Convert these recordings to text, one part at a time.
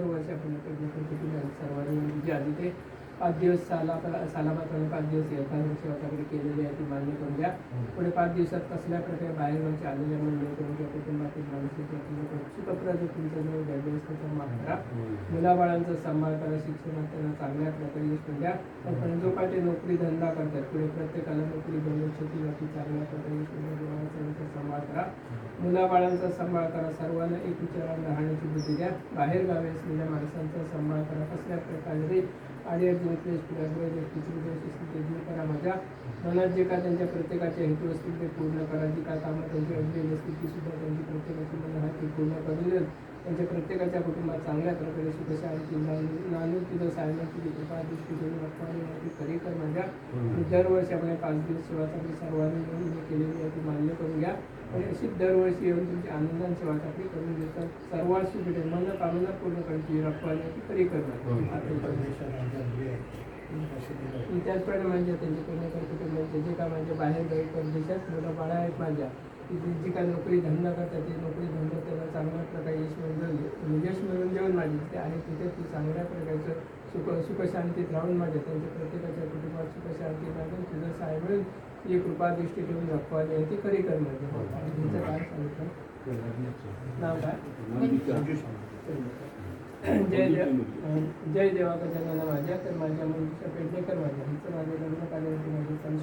दरवर्षी आपण सर्वांनी म्हणजे आधी ते पाच दिवस साला सालाबाद पाच दिवस शेवटाकडे केलेली आहे ती मान्य करून द्या. पुढे पाच दिवसात कसल्या प्रकारे बाहेरगावचे आलेल्या मंडळी करून किंवा कुटुंबातील माणसं किंवा तुमचं जो त्याचा माफ करा. मुलाबाळांचा सांभाळ करा शिक्षणात त्यांना चांगल्या प्रकारे यश द्या. पण जो काय ते नोकरी धंदा करतात. पुढे प्रत्येकाला नोकरी धंदा शेती बाकी चांगल्या प्रकारे यश द्या. सांभाळ करा. मुलाबाळांचा सांभाळ करा. सर्वांना एक विचाराने राहण्याची बुद्धी द्या. बाहेर गावी असलेल्या माणसांचा सांभाळ करा. कसल्या प्रकारे आणि करा माझ्या. मनात जे काय त्यांच्या प्रत्येकाचे हेतू असतील ते पूर्ण करा. जी काय कामं त्यांची अडलेली असतील ती सुद्धा त्यांची प्रत्येकाची मन आहे ती पूर्ण करून त्यांच्या प्रत्येकाच्या कुटुंबात चांगल्या प्रकारे सुख शांती नानू तिथं सायनाची कृपा दृष्टी वाटणारी माहिती खरी कर माझ्या. आणि दरवर्षी आपण पाच दिवस सेवा चांगली सर्वांनी मिळून केलेली आहे ती मान्य करून घ्या. आणि अशी दरवर्षी येऊन तुमची आनंदाने सेवा चांगली करून देतात. सर्वात सुख मन कामना पूर्ण करायची रखवाली ती खरी करणार त्याचप्रमाणे माझ्या त्यांचे पुण्यकर कुटुंबाचे जे काय माझ्या बाहेर गावी परदेशात मुलं बाळा आहेत माझ्या की जी काय नोकरी धंदा करतात ते नोकरी धंदा त्यांना चांगल्या प्रकारे यश मिळून यश मिळवून देऊन माझी ते आणि तिथे ती चांगल्या प्रकारचं सुख सुखशांतीत राहून माझ्या त्यांच्या प्रत्येकाच्या कुटुंबात सुखशांती राहून तुझं सहाय मिळून ही कृपा दृष्टी ठेवून रखवाली आहे ती खरी कर माझ्या आणि तुमचं काय सांगितलं नाव काय? जय देव. जय देवा गजानना माझ्या तर माझ्या मुलीच्या पेडणेकर माझ्या. हिचं माझे लग्न कार्यावरती माझे सण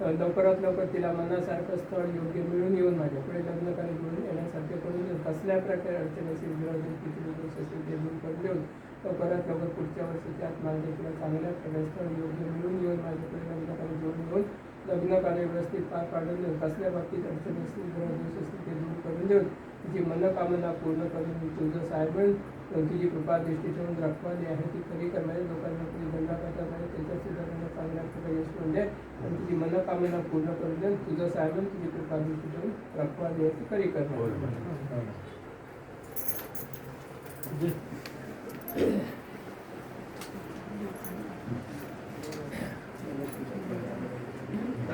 अं, लवकरात लवकर तिला मनासारखं स्थळ योग्य मिळून येऊन माझ्या पुढे लग्न कार्य मिळून येण्यासारखे करून देऊन कसल्या प्रकारे अडचण असेल विरोध किती दोष असेल ते दूर करून देऊन लवकरात लवकर पुढच्या वर्षी त्यात माझ्या तिला चांगल्या प्रकारे स्थळ योग्य मिळून येऊन माझ्याकडे लग्न कार्य जोडून येऊन लग्न कार्य व्यवस्थित पार पाडून देऊन कसल्या बाबतीत अडचण असतील ग्रह दोष असतील ते दूर करून देऊन तिची मनोकामना पूर्ण करून तुझं साहेबन तुझी कृपा दृष्टी ठेवून रखवाली आहे. ती खरी करणारी लोकांना आपली धंदा करतात आहे त्याच्या सुद्धा त्यांना चांगल्या प्रकारे यश मिळून दे आणि तुझी मनोकामना पूर्ण करून दे तुझं साहेबन तुझी कृपा दृष्टी ठेवून रखवाली आहे. ती खरी करणार.